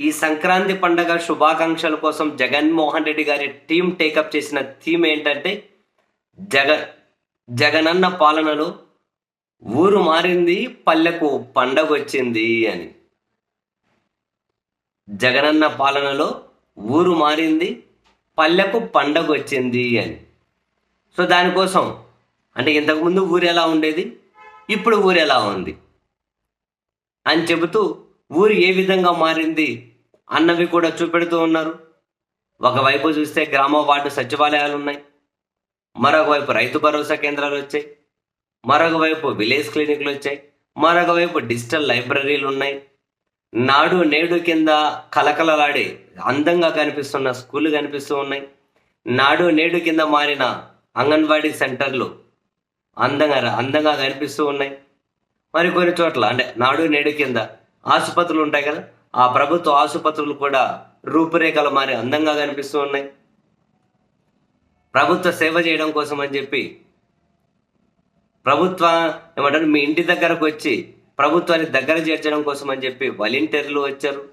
ఈ సంక్రాంతి పండగ శుభాకాంక్షల కోసం జగన్మోహన్ రెడ్డి గారి టీం టేకప్ చేసిన థీమ్ ఏంటంటే జగ జగనన్న పాలనలో ఊరు మారింది పల్లెకు పండగ వచ్చింది అని. జగనన్న పాలనలో ఊరు మారింది పల్లెకు పండగ వచ్చింది అని. సో దానికోసం అంటే ఇంతకుముందు ఊరు ఎలా ఉండేది ఇప్పుడు ఊరు ఎలా ఉంది అని చెబుతూ ఊరు ఏ విధంగా మారింది అన్నవి కూడా చూపెడుతూ ఉన్నారు. ఒకవైపు చూస్తే గ్రామ వార్డు సచివాలయాలు ఉన్నాయి. మరొక వైపు రైతు భరోసా కేంద్రాలు వచ్చాయి. మరొక వైపు విలేజ్ క్లినిక్లు వచ్చాయి. మరొక వైపు డిజిటల్ లైబ్రరీలు ఉన్నాయి. నాడు నేడు కింద కలకలలాడే అందంగా కనిపిస్తున్న స్కూళ్ళు కనిపిస్తూ ఉన్నాయి. నాడు నేడు కింద మారిన అంగన్వాడీ సెంటర్లు అందంగా అందంగా కనిపిస్తూ ఉన్నాయి. మరి కొన్ని చోట్ల అంటే నాడు నేడు కింద ఆసుపత్రులు ఉంటాయి కదా ఆ ప్రభుత్వ ఆసుపత్రులు కూడా రూపురేఖలు మారి అందంగా కనిపిస్తూ ఉన్నాయి. ప్రభుత్వ సేవ చేయడం కోసం అని చెప్పి ప్రభుత్వ ఏమంటారు మీ ఇంటి దగ్గరకు వచ్చి ప్రభుత్వాన్ని దగ్గర చేర్చడం కోసం అని చెప్పి వాలంటీర్లు వచ్చారు.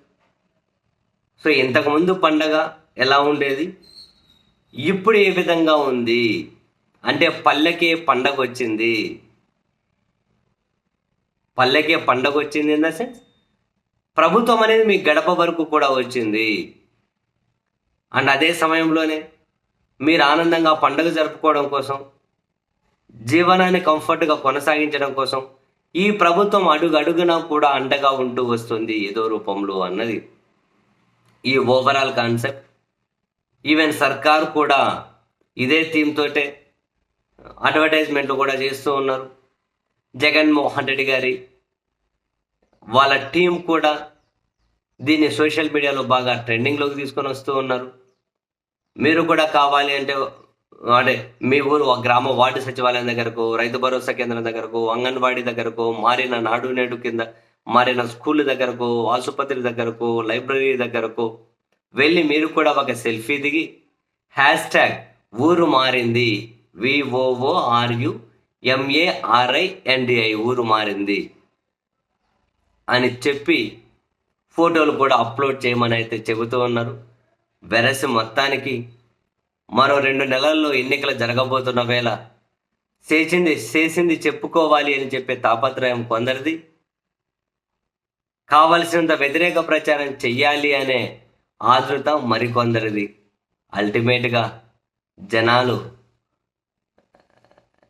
సో ఇంతకుముందు పండగ ఎలా ఉండేది? ఇప్పుడు ఏ విధంగా ఉంది? అంటే పల్లెకే పండగ వచ్చింది. పల్లెకే పండగ వచ్చింది ఇన్ ద సెన్స్ ప్రభుత్వం అనేది మీ గడప వరకు కూడా వచ్చింది. అండ్ అదే సమయంలోనే మీరు ఆనందంగా పండుగ జరుపుకోవడం కోసం జీవనాన్ని కంఫర్ట్గా కొనసాగించడం కోసం ఈ ప్రభుత్వం అడుగడుగున కూడా అండగా ఉంటూ వస్తుంది ఏదో రూపంలో అన్నది. ఈ ఓవరాల్ కాన్సెప్ట్ ఈవెన్ సర్కార్ కూడా ఇదే థీమ్తోటే అడ్వర్టైజ్మెంట్లు కూడా చేస్తూ ఉన్నారు. జగన్మోహన్ రెడ్డి గారి వాళ్ళ టీం కూడా దీన్ని సోషల్ మీడియాలో బాగా ట్రెండింగ్లోకి తీసుకొని వస్తూ ఉన్నారు. మీరు కూడా కావాలి అంటే అంటే మీ ఊరు ఒక గ్రామ వార్డు సచివాలయం దగ్గరకు రైతు భరోసా కేంద్రం దగ్గరకు అంగన్వాడీ దగ్గరకు మారిన నాడు నేడు కింద మారిన స్కూల్ దగ్గరకు ఆసుపత్రి దగ్గరకు లైబ్రరీ దగ్గరకు వెళ్ళి మీరు కూడా ఒక సెల్ఫీ దిగి హ్యాష్ ట్యాగ్ ఊరు మారింది. విఓఓఆర్యు ఎంఏఆర్ఐ ఎన్డిఐ ఊరు మారింది. అని చెప్పి ఫోటోలు కూడా అప్లోడ్ చేయమని అయితే చెబుతూ ఉన్నారు. వెరస్ మొత్తానికి మరో రెండు నెలల్లో ఎన్నికలు జరగబోతున్న వేళ చేసింది చేసింది చెప్పుకోవాలి అని చెప్పే తాపత్రయం కొందరిది. కావలసినంత వ్యతిరేక ప్రచారం చెయ్యాలి అనే ఆతృత మరికొందరిది. అల్టిమేట్గా జనాలు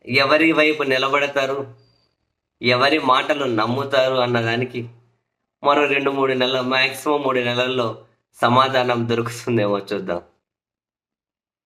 ఎవరి వైపు నిలబడతారు ఎవరి మాటలు నమ్ముతారు అన్నదానికి మరో రెండు మూడు నెలలు మ్యాక్సిమం మూడు నెలల్లో సమాధానం దొరుకుతుందేమో చూద్దాం.